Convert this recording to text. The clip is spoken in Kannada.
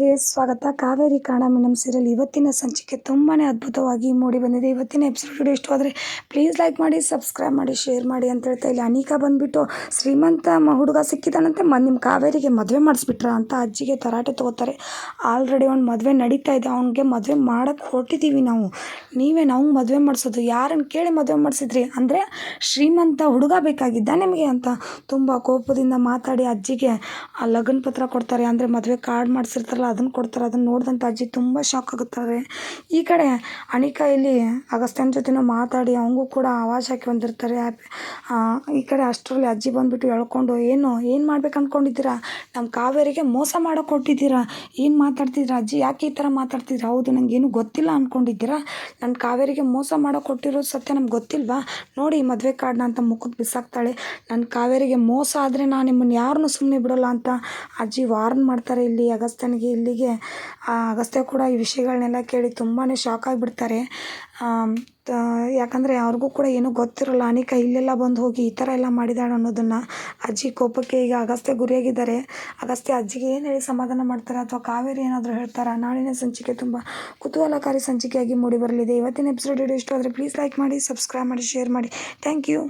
ಗೆ ಸ್ವಾಗತ. ಕಾವೇರಿ ಕಾಣಮಿನಂ ಸೀರಿಯಲ್ ಇವತ್ತಿನ ಸಂಚಿಕೆ ತುಂಬಾ ಅದ್ಭುತವಾಗಿ ಮೂಡಿ ಬಂದಿದೆ. ಇವತ್ತಿನ ಎಪಿಸೋಡ್ ವಿಡಿಯೋ ಆದರೆ ಪ್ಲೀಸ್ ಲೈಕ್ ಮಾಡಿ ಸಬ್ಸ್ಕ್ರೈಬ್ ಮಾಡಿ ಶೇರ್ ಮಾಡಿ ಅಂತ ಹೇಳ್ತಾ ಇಲ್ಲಿ. ಅನಿಕಾ ಬಂದುಬಿಟ್ಟು ಶ್ರೀಮಂತ ಹುಡುಗ ಸಿಕ್ಕಿದಾನಂತೆ ಮ ನಿಮ್ಮ ಕಾವೇರಿಗೆ ಮದುವೆ ಮಾಡಿಸ್ಬಿಟ್ರ ಅಂತ ಅಜ್ಜಿಗೆ ತರಾಟೆ ತೊಗೋತಾರೆ. ಆಲ್ರೆಡಿ ಅವ್ನು ಮದುವೆ ನಡೀತಾ ಇದೆ. ಅವ್ನಿಗೆ ಮದುವೆ ಮಾಡೋಕ್ಕೆ ಹೊರಟಿದ್ದೀವಿ ನಾವು. ನೀವೇ ನಾವು ಮದುವೆ ಮಾಡಿಸೋದು. ಯಾರನ್ನು ಕೇಳಿ ಮದುವೆ ಮಾಡಿಸಿದ್ರಿ ಅಂದರೆ ಶ್ರೀಮಂತ ಹುಡುಗ ಬೇಕಾಗಿದ್ದ ನಿಮಗೆ ಅಂತ ತುಂಬ ಕೋಪದಿಂದ ಮಾತಾಡಿ ಅಜ್ಜಿಗೆ ಆ ಲಗ್ನ ಪತ್ರ ಕೊಡ್ತಾರೆ. ಅಂದರೆ ಮದುವೆ ಕಾರ್ಡ್ ಮಾಡಿಸಿರ್ತಾರಲ್ಲ ಅದನ್ನು ಕೊಡ್ತಾರೆ, ಅದನ್ನು ನೋಡಿದಂಥ ಅಜ್ಜಿ ತುಂಬ ಶಾಕ್ ಆಗುತ್ತಾರೆ. ಈ ಕಡೆ ಅನಿಕಾ ಇಲ್ಲಿ ಅಗಸ್ತ್ಯನ ಜೊತೆನೂ ಮಾತಾಡಿ ಅವಂಗೂ ಕೂಡ ಆವಾಜ್ ಹಾಕಿ ಬಂದಿರ್ತಾರೆ. ಈ ಕಡೆ ಅಷ್ಟರಲ್ಲಿ ಅಜ್ಜಿ ಬಂದುಬಿಟ್ಟು ಎಳ್ಕೊಂಡು ಏನು ಏನು ಮಾಡ್ಬೇಕು ಅಂದ್ಕೊಂಡಿದ್ದೀರಾ ನಮ್ಮ ಕಾವೇರಿಗೆ ಮೋಸ ಮಾಡೋಕೆ ಕೊಟ್ಟಿದ್ದೀರಾ ಏನು ಮಾತಾಡ್ತಿದ್ದೀರಾ ಅಜ್ಜಿ? ಯಾಕೆ ಈ ಥರ ಮಾತಾಡ್ತಿದ್ದೀರಾ? ಹೌದು ನನಗೇನು ಗೊತ್ತಿಲ್ಲ ಅಂದ್ಕೊಂಡಿದ್ದೀರಾ ನನ್ನ ಕಾವೇರಿಗೆ ಮೋಸ ಮಾಡೋಕೆ ಕೊಟ್ಟಿರೋದು ಸತ್ಯ ನಮ್ಗೆ ಗೊತ್ತಿಲ್ವಾ? ನೋಡಿ ಮದುವೆ ಕಾರ್ಡ್ನ ಅಂತ ಮುಖಕ್ಕೆ ಬಿಸಾಕ್ತಾಳೆ. ನನ್ನ ಕಾವೇರಿಗೆ ಮೋಸ ಆದರೆ ನಾನು ನಿಮ್ಮನ್ನು ಯಾರನ್ನೂ ಸುಮ್ಮನೆ ಬಿಡೋಲ್ಲ ಅಂತ ಅಜ್ಜಿ ವಾರ್ನ್ ಮಾಡ್ತಾರೆ ಇಲ್ಲಿ ಅಗಸ್ತ್ಯನಿಗೆ. ಇಲ್ಲಿಗೆ ಅಗಸ್ತ್ಯ ಕೂಡ ಈ ವಿಷಯಗಳನ್ನೆಲ್ಲ ಕೇಳಿ ತುಂಬಾ ಶಾಕ್ ಆಗಿಬಿಡ್ತಾರೆ. ಯಾಕಂದರೆ ಅವ್ರಿಗೂ ಕೂಡ ಏನೂ ಗೊತ್ತಿರೋಲ್ಲ, ಅನಿಕಾ ಇಲ್ಲೆಲ್ಲ ಬಂದು ಹೋಗಿ ಈ ಥರ ಎಲ್ಲ ಮಾಡಿದಾಳೆ ಅನ್ನೋದನ್ನು. ಅಜ್ಜಿ ಕೋಪಕ್ಕೆ ಈಗ ಅಗಸ್ತ್ಯ ಗುರಿಯಾಗಿದ್ದಾರೆ. ಅಗಸ್ತ್ಯ ಅಜ್ಜಿಗೆ ಏನು ಹೇಳಿ ಸಮಾಧಾನ ಮಾಡ್ತಾರೆ ಅಥವಾ ಕಾವೇರಿ ಏನಾದರೂ ಹೇಳ್ತಾರಾ? ನಾಳಿನ ಸಂಚಿಕೆ ತುಂಬ ಕುತೂಹಲಕಾರಿ ಸಂಚಿಕೆಯಾಗಿ ಮೂಡಿ ಬರಲಿದೆ. ಇವತ್ತಿನ ಎಪಿಸೋಡ್ ಇಷ್ಟ ಆದರೆ ಪ್ಲೀಸ್ ಲೈಕ್ ಮಾಡಿ ಸಬ್ಸ್ಕ್ರೈಬ್ ಮಾಡಿ ಶೇರ್ ಮಾಡಿ. Thank you